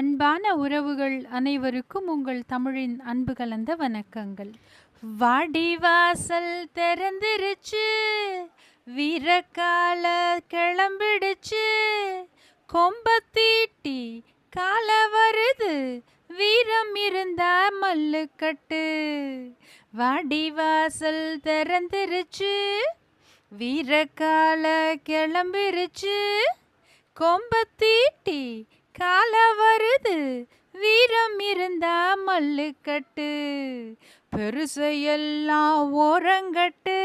அன்பான உறவுகள் அனைவருக்கும் உங்கள் தமிழின் அன்பு கலந்த வணக்கங்கள். வாடிவாசல் திறந்துருச்சு வீரக்கால கிளம்பிடுச்சு கொம்பத்தீட்டி கால வருது வீரம் இருந்தா மல்லுக்கட்டு. வாடிவாசல் திறந்துருச்சு வீரக்கால கிளம்பிருச்சு கொம்பத்தீட்டி கால இருந்தா கட்டு பெருசையெல்லாம் ஓரங்கட்டு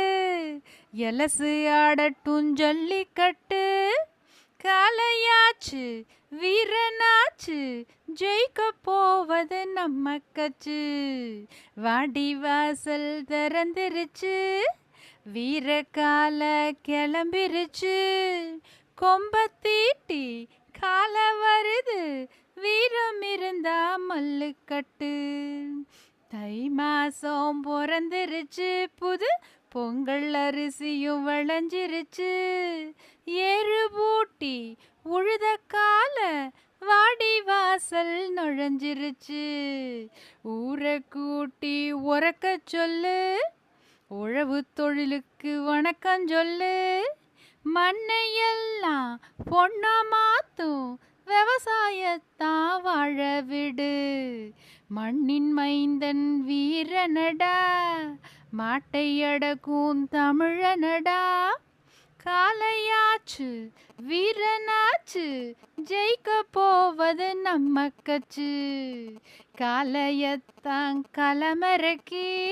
எலசு ஆடட்டும் ஜல்லிக்கட்டு காலையாச்சு வீரனாச்சு ஜெயிக்க போவது நம்ம கச்சு வாடி வாசல் திறந்துருச்சு வீரக்கால கிளம்பிருச்சு கொம்பத்தீட்டி கால வருது மல்லுக்கட்டு. தை மாசம் பிறந்துருச்சு புது பொங்கல் அரிசியும் விளைஞ்சிருச்சு. ஏறு பூட்டி உழுத கால வாடி வாசல் நுழைஞ்சிருச்சு. ஊரை கூட்டி உறக்க சொல்லு உழவு தொழிலுக்கு வணக்கம் சொல்லு. மண்ணையெல்லாம் பொன்னாமா விவசாயத்தா வாழவிடு. மண்ணின் மைந்தன் வீரனடா. மாட்டையடக்கும் தமிழனடா. காலையாச்சு வீரனாச்சு ஜெயிக்க போவது நம்ம கச்சு காலையத்தான் கலமரக்கி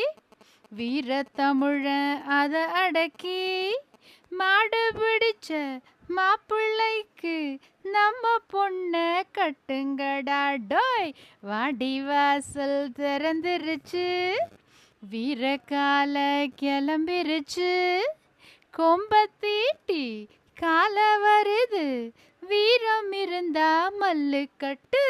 வீர தமிழன் அத அடக்கி மாடு பிடிச்ச மாப்பிள்ளைக்கு நம்ம பொண்ண கட்டுங்கடா டோய். வாடி வாசல் திறந்துருச்சு. வீரக்கால கிளம்பிருச்சு. கொம்பத்தீட்டி கால வருது. வீரம் இருந்தா மல்லு கட்டு.